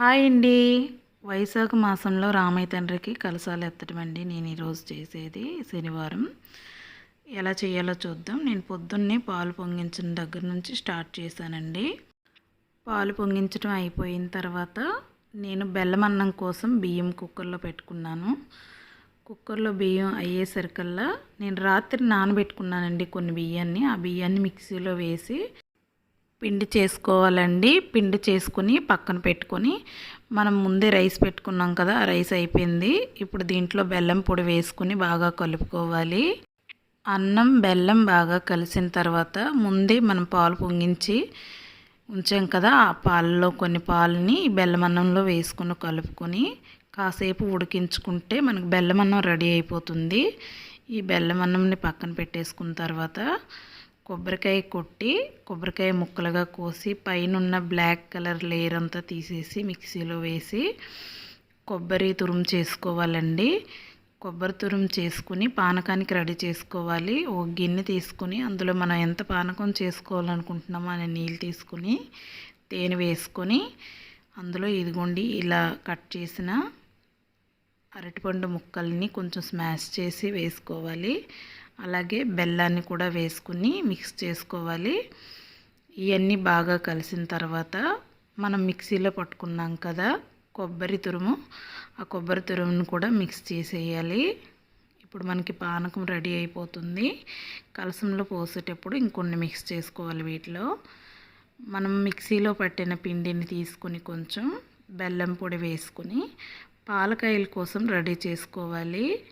Hi అండి. వైశాఖ మాసంలో రామయ్య తండ్రికి కలసాలు ఎత్తడం అండి నేను ఈరోజు చేసేది శనివారం. ఎలా చేయాలో చూద్దాం. నేను పొద్దున్నే పాలు పొంగించిన దగ్గర నుంచి స్టార్ట్ చేశానండి. పాలు పొంగించడం అయిపోయిన తర్వాత నేను బెల్లం అన్నం కోసం బియ్యం కుక్కర్లో పెట్టుకున్నాను. కుక్కర్లో బియ్యం అయ్యేసరికల్లా నేను రాత్రి నానబెట్టుకున్నానండి కొన్ని బియ్యాన్ని. ఆ బియ్యాన్ని మిక్సీలో వేసి పిండి చేసుకోవాలండి. పిండి చేసుకుని పక్కన పెట్టుకొని మనం ముందే రైస్ పెట్టుకున్నాం కదా రైస్ అయిపోయింది. ఇప్పుడు దీంట్లో బెల్లం పొడి వేసుకుని బాగా కలుపుకోవాలి. అన్నం బెల్లం బాగా కలిసిన తర్వాత ముందే మనం పాలు పొంగించి ఉంచాం కదా ఆ పాలలో కొన్ని పాలని బెల్లం అన్నంలో వేసుకుని కలుపుకొని కాసేపు ఉడికించుకుంటే మనకు బెల్లం అన్నం రెడీ అయిపోతుంది. ఈ బెల్లం అన్నంని పక్కన పెట్టేసుకున్న తర్వాత కొబ్బరికాయ కొట్టి కొబ్బరికాయ ముక్కలుగా కోసి పైన బ్లాక్ కలర్ లేయర్ అంతా తీసేసి మిక్సీలో వేసి కొబ్బరి తురుము చేసుకోవాలండి. కొబ్బరి తురుము చేసుకుని పానకానికి రెడీ చేసుకోవాలి. ఒక గిన్నె తీసుకుని అందులో మనం ఎంత పానకం చేసుకోవాలనుకుంటున్నామో అనే నీళ్ళు తీసుకుని తేనె వేసుకొని అందులో ఇదిగోండి ఇలా కట్ చేసిన అరటిపండు ముక్కల్ని కొంచెం స్మాష్ చేసి వేసుకోవాలి. అలాగే బెల్లాన్ని కూడా వేసుకుని మిక్స్ చేసుకోవాలి. ఇవన్నీ బాగా కలిసిన తర్వాత మనం మిక్సీలో పట్టుకున్నాం కదా కొబ్బరి తురుము. ఆ కొబ్బరి తురుమును కూడా మిక్స్ చేసేయాలి. ఇప్పుడు మనకి పానకం రెడీ అయిపోతుంది. కలసంలో పోసేటప్పుడు ఇంకొన్ని మిక్స్ చేసుకోవాలి వీటిలో. మనం మిక్సీలో పట్టిన పిండిని తీసుకుని కొంచెం బెల్లం పొడి వేసుకుని పాలకాయల కోసం రెడీ చేసుకోవాలి.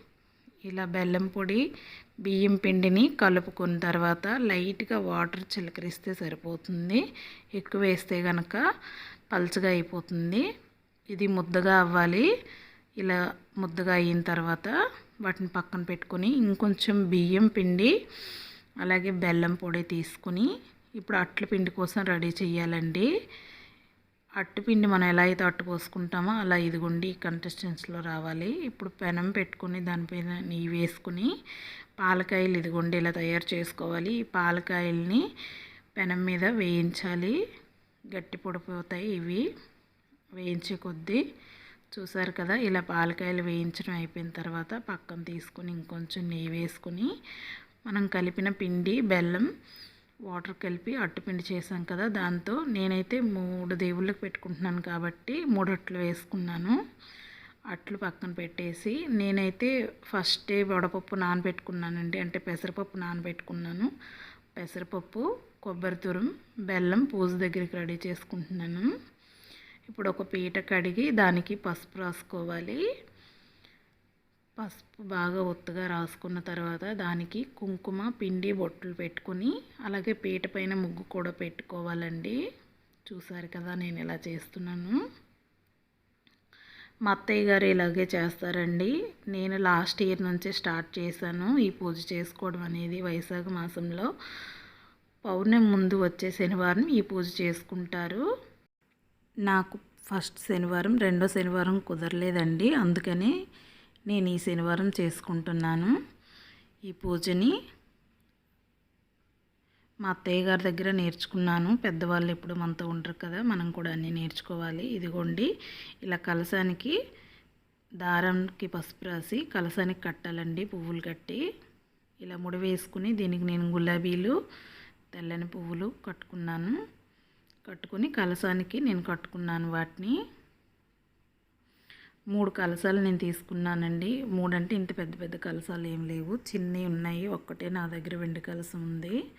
ఇలా బెల్లం పొడి బియ్యం పిండిని కలుపుకున్న తర్వాత లైట్గా వాటర్ చిలకరిస్తే సరిపోతుంది. ఎక్కువ వేస్తే కనుక పల్చగా అయిపోతుంది. ఇది ముద్దగా అవ్వాలి. ఇలా ముద్దగా అయిన తర్వాత వాటిని పక్కన పెట్టుకొని ఇంకొంచెం బియ్యం పిండి అలాగే బెల్లం పొడి తీసుకుని ఇప్పుడు అట్ల పిండి కోసం రెడీ చేయాలండి. అట్టుపిండి మనం ఎలా అయితే అట్టు పోసుకుంటామో అలా ఇదిగోండి కంటెస్టెన్స్లో రావాలి. ఇప్పుడు పెనం పెట్టుకుని దానిపైన నెయ్యి వేసుకుని పాలకాయలు ఇదిగోండి ఇలా తయారు చేసుకోవాలి. ఈ పాలకాయల్ని పెనం మీద వేయించాలి. గట్టి పొడిపోతాయి ఇవి. వేయించే కొద్దీ చూసారు కదా ఇలా పాలకాయలు వేయించడం అయిపోయిన తర్వాత పక్కన తీసుకుని ఇంకొంచెం నెయ్యి వేసుకుని మనం కలిపిన పిండి బెల్లం వాటర్ కలిపి అట్టుపిండి చేసాం కదా దాంతో నేనైతే మూడు దేవుళ్ళకి పెట్టుకుంటున్నాను కాబట్టి మూడు అట్లు వేసుకున్నాను. అట్లు పక్కన పెట్టేసి నేనైతే ఫస్ట్ డే వడపప్పు నానబెట్టుకున్నానండి అంటే పెసరపప్పు నానబెట్టుకున్నాను. పెసరపప్పు కొబ్బరి తురం బెల్లం పూజ దగ్గరికి రెడీ చేసుకుంటున్నాను. ఇప్పుడు ఒక పీట కడిగి దానికి పసుపు రాసుకోవాలి. పసుపు బాగా ఒత్తుగా రాసుకున్న తర్వాత దానికి కుంకుమ పిండి బొట్టులు పెట్టుకుని అలాగే పీట పైన ముగ్గు కూడా పెట్టుకోవాలండి. చూసారు కదా నేను ఇలా చేస్తున్నాను. మా అత్తయ్య గారు ఇలాగే చేస్తారండి. నేను లాస్ట్ ఇయర్ నుంచే స్టార్ట్ చేశాను ఈ పూజ చేసుకోవడం అనేది వైశాఖ మాసంలో. పౌర్ణమి ముందు వచ్చే శనివారం ఈ పూజ చేసుకుంటారు. నాకు ఫస్ట్ శనివారం రెండో శనివారం కుదరలేదండి. అందుకని నేను ఈ శనివారం చేసుకుంటున్నాను. ఈ పూజని మా అత్తయ్య గారి దగ్గర నేర్చుకున్నాను. పెద్దవాళ్ళు ఎప్పుడు మనతో ఉంటారు కదా మనం కూడా అన్నీ నేర్చుకోవాలి. ఇదిగోండి ఇలా కలసానికి దారానికి పసుపు రాసి కలసానికి కట్టాలండి పువ్వులు కట్టి. ఇలా ముడి వేసుకుని దీనికి నేను గులాబీలు తెల్లని పువ్వులు కట్టుకున్నాను. కట్టుకుని కలసానికి నేను కట్టుకున్నాను వాటిని. మూడు కలసాలు నేను తీసుకున్నానండి. మూడంటే ఇంత పెద్ద పెద్ద కలసాలు ఏం లేవు. చిన్నవి ఉన్నాయి. ఒక్కటే నా దగ్గర వెండి కలసం ఉంది.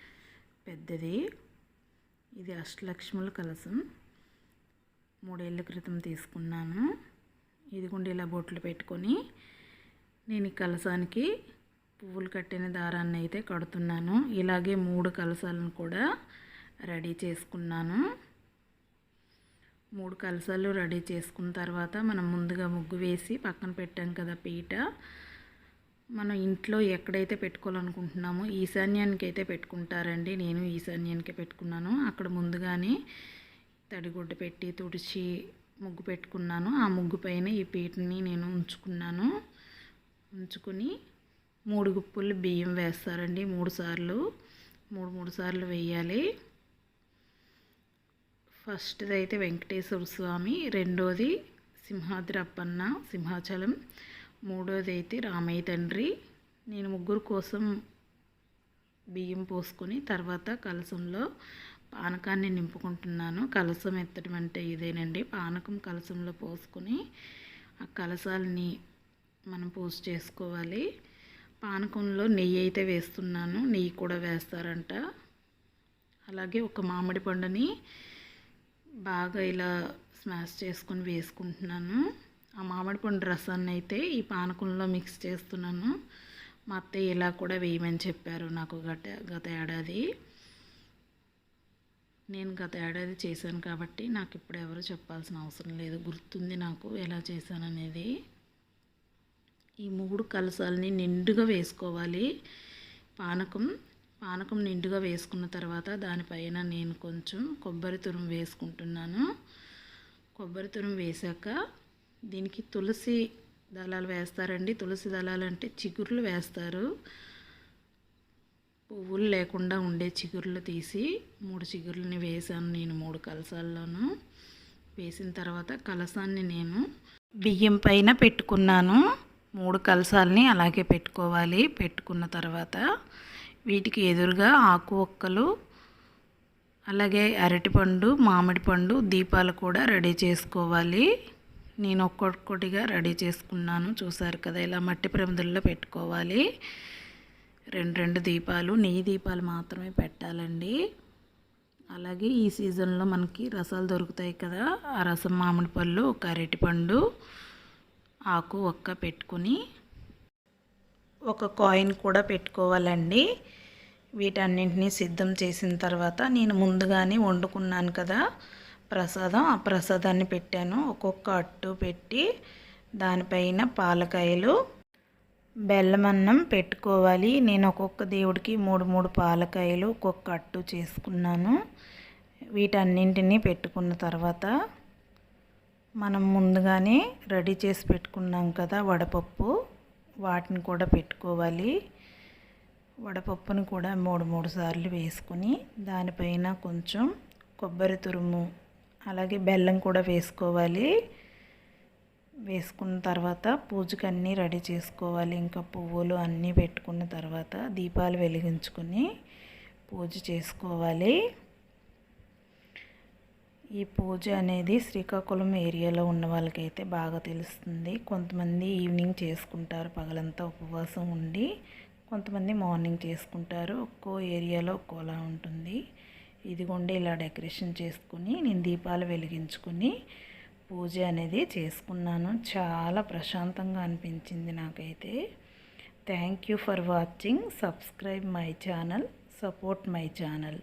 పెద్దది. ఇది అష్టలక్ష్ముల కలసం మూడేళ్ళ క్రితం తీసుకున్నాను. ఇది కూడా ఇలా బొట్లు పెట్టుకొని నేను ఈ కలసానికి పువ్వులు కట్టిన దారాన్ని అయితే కడుతున్నాను. ఇలాగే మూడు కలసాలను కూడా రెడీ చేసుకున్నాను. మూడు కలసాలు రెడీ చేసుకున్న తర్వాత మనం ముందుగా ముగ్గు వేసి పక్కన పెట్టాం కదా పీట. మనం ఇంట్లో ఎక్కడైతే పెట్టుకోవాలనుకుంటున్నామో ఈశాన్యానికి అయితే పెట్టుకుంటారండి. నేను ఈశాన్యానికి పెట్టుకున్నాను. అక్కడ ముందుగానే తడిగుడ్డ పెట్టి తుడిచి ముగ్గు పెట్టుకున్నాను. ఆ ముగ్గు పైన ఈ పీటని నేను ఉంచుకున్నాను. ఉంచుకుని మూడు గుప్పులు బియ్యం వేస్తారండి. మూడు సార్లు మూడు మూడు సార్లు వేయాలి. ఫస్ట్ది అయితే వెంకటేశ్వర స్వామి రెండోది సింహాద్రి అప్పన్న సింహాచలం మూడోది అయితే రామయ్య తండ్రి. నేను ముగ్గురు కోసం బియ్యం పోసుకొని తర్వాత కలసంలో పానకాన్ని నింపుకుంటున్నాను. కలసం ఎత్తడం అంటే ఇదేనండి. పానకం కలసంలో పోసుకొని ఆ కలసాలని మనం పూజ చేసుకోవాలి. పానకంలో నెయ్యి అయితే వేస్తున్నాను. నెయ్యి కూడా వేస్తారంట. అలాగే ఒక మామిడి పండుని బాగా ఇలా స్మాష్ చేసుకొని వేసుకుంటున్నాను. ఆ మామిడి పండు రసాన్ని అయితే ఈ పానకంలో మిక్స్ చేస్తున్నాను. మా అత్తయ్య ఇలా కూడా వేయమని చెప్పారు. నాకు గత గత ఏడాది. నేను గత ఏడాది చేశాను కాబట్టి నాకు ఇప్పుడు ఎవరు చెప్పాల్సిన అవసరం లేదు. గుర్తుంది నాకు ఎలా చేశాననేది ఈ మూడు కలసాలని నిండుగా వేసుకోవాలి. పానకం పానకం నిండుగా వేసుకున్న తర్వాత దానిపైన నేను కొంచెం కొబ్బరి తురుము వేసుకుంటున్నాను. కొబ్బరి తురుము వేశాక దీనికి తులసి దళాలు వేస్తారండి. తులసి దళాలు అంటే చిగుర్లు వేస్తారు. పువ్వులు లేకుండా ఉండే చిగుర్లు తీసి మూడు చిగుర్లని వేసాను నేను మూడు కలసాల్లోనూ. వేసిన తర్వాత కలసాన్ని నేను బియ్యం పైన పెట్టుకున్నాను. మూడు కలసాలని అలాగే పెట్టుకోవాలి. పెట్టుకున్న తర్వాత వీటికి ఎదురుగా ఆకు ఒక్కలు అలాగే అరటిపండు మామిడి పండు దీపాలు కూడా రెడీ చేసుకోవాలి. నేను ఒక్కొక్కటిగా రెడీ చేసుకున్నాను. చూసారు కదా ఇలా మట్టి ప్రమిదల్లో పెట్టుకోవాలి. రెండు రెండు దీపాలు నెయ్యి దీపాలు మాత్రమే పెట్టాలండి. అలాగే ఈ సీజన్లో మనకి రసాలు దొరుకుతాయి కదా ఆ రసం మామిడి పళ్ళు ఒక అరటిపండు ఆకు ఒక్క పెట్టుకుని ఒక కాయిన్ కూడా పెట్టుకోవాలండి. వీటన్నింటినీ సిద్ధం చేసిన తర్వాత నేను ముందుగానే వండుకున్నాను కదా ప్రసాదం. ఆ ప్రసాదాన్ని పెట్టాను. ఒక్కొక్క అట్టు పెట్టి దానిపైన పాలకాయలు బెల్లమన్నం పెట్టుకోవాలి. నేను ఒక్కొక్క దేవుడికి మూడు మూడు పాలకాయలు ఒక్కొక్క అట్టు చేసుకున్నాను. వీటన్నింటినీ పెట్టుకున్న తర్వాత మనం ముందుగానే రెడీ చేసి పెట్టుకున్నాం కదా వడపప్పు. వాటిని కూడా పెట్టుకోవాలి. వడపప్పును కూడా మూడు మూడు సార్లు వేసుకొని దానిపైన కొంచెం కొబ్బరి తురుము అలాగే బెల్లం కూడా వేసుకోవాలి. వేసుకున్న తర్వాత పూజకు అన్నీ రెడీ చేసుకోవాలి. ఇంకా పువ్వులు అన్నీ పెట్టుకున్న తర్వాత దీపాలు వెలిగించుకొని పూజ చేసుకోవాలి. ఈ పూజ అనేది శ్రీకాకుళం ఏరియాలో ఉన్న వాళ్ళకైతే బాగా తెలుస్తుంది. కొంతమంది ఈవినింగ్ చేసుకుంటారు పగలంతా ఉపవాసం ఉండి కొంతమంది మార్నింగ్ చేసుకుంటారు. ఒక్కో ఏరియాలో ఒక్కోలా ఉంటుంది. ఇదిగోండి ఇలా డెకరేషన్ చేసుకుని నేను దీపాలు వెలిగించుకుని పూజ అనేది చేసుకున్నాను. చాలా ప్రశాంతంగా అనిపించింది నాకైతే. Thank you for watching subscribe my channel support my channel